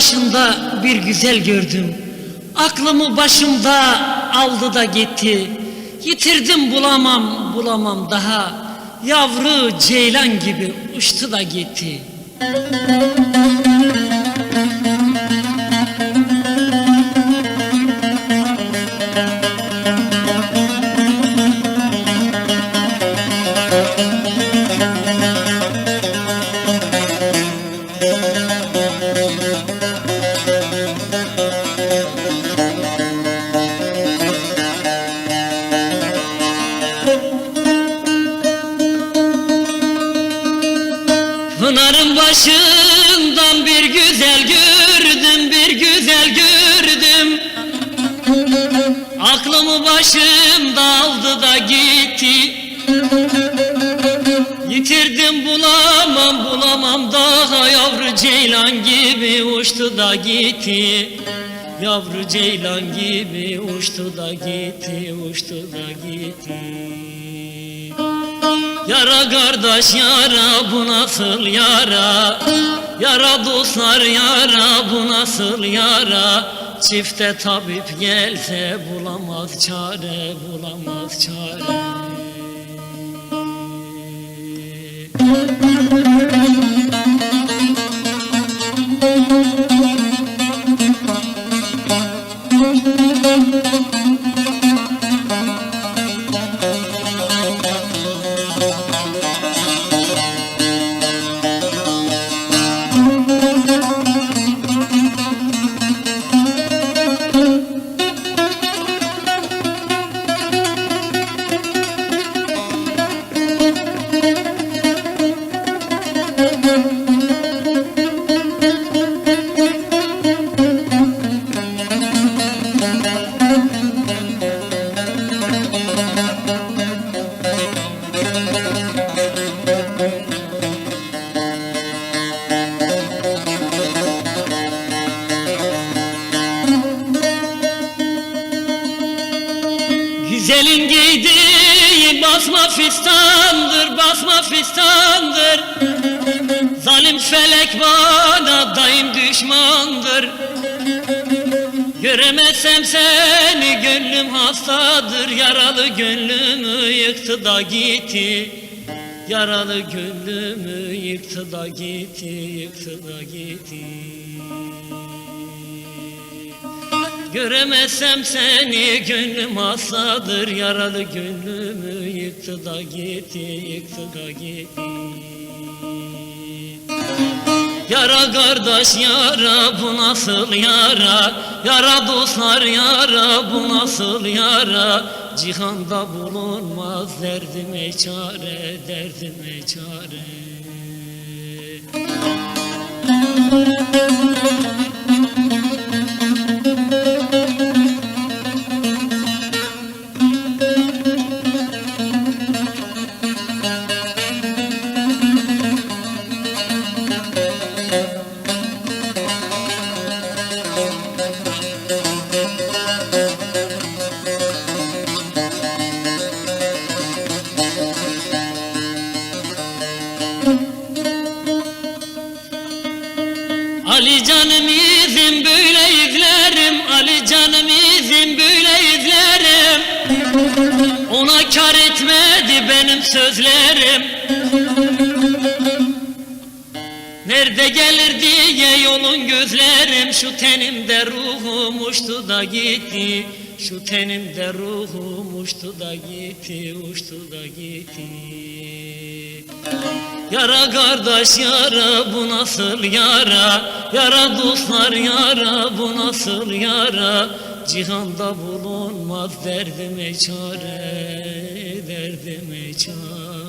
Başında bir güzel gördüm. Aklımı başımda aldı da gitti. Yitirdim bulamam bulamam daha. Yavru ceylan gibi uçtu da gitti. Pınarın başından bir güzel gördüm, bir güzel gördüm. Aklımı başımda aldı da gitti. Yitirdim bulamam bulamam daha yavru ceylan gibi uçtu da gitti. Yavru ceylan gibi uçtu da gitti, uçtu da gitti. Yara kardeş yara bu nasıl yara? Yara dostlar yara bu nasıl yara? Çifte tabip gelse bulamaz çare bulamaz çare Güzelin giydiği basma fistandır, basma fistandır. Zalim felek bana daim düşmandır. Göremezsem seni gönlüm hastadır, yaralı gönlümü yıktı da gitti. Yaralı gönlümü yıktı da gitti, yıktı da gitti. Göremezsem seni gönlüm hastadır Yaralı gönlümü yıktı da gitti Yıktı da gitti. Yara kardeş yara bu nasıl yara? Yara dostlar yara bu nasıl yara? Cihanda bulunmaz derdime çare Derdime çare. Ali sözlerim. Nerede gelir diye yolun gözlerim. Şu tenimde ruhum uçtu da gitti Şu tenimde ruhum uçtu da gitti Uçtu da gitti. Yara kardeş yara bu nasıl yara? Yara dostlar yara bu nasıl yara? Cihanda bulunmaz derdime çare Derdime çare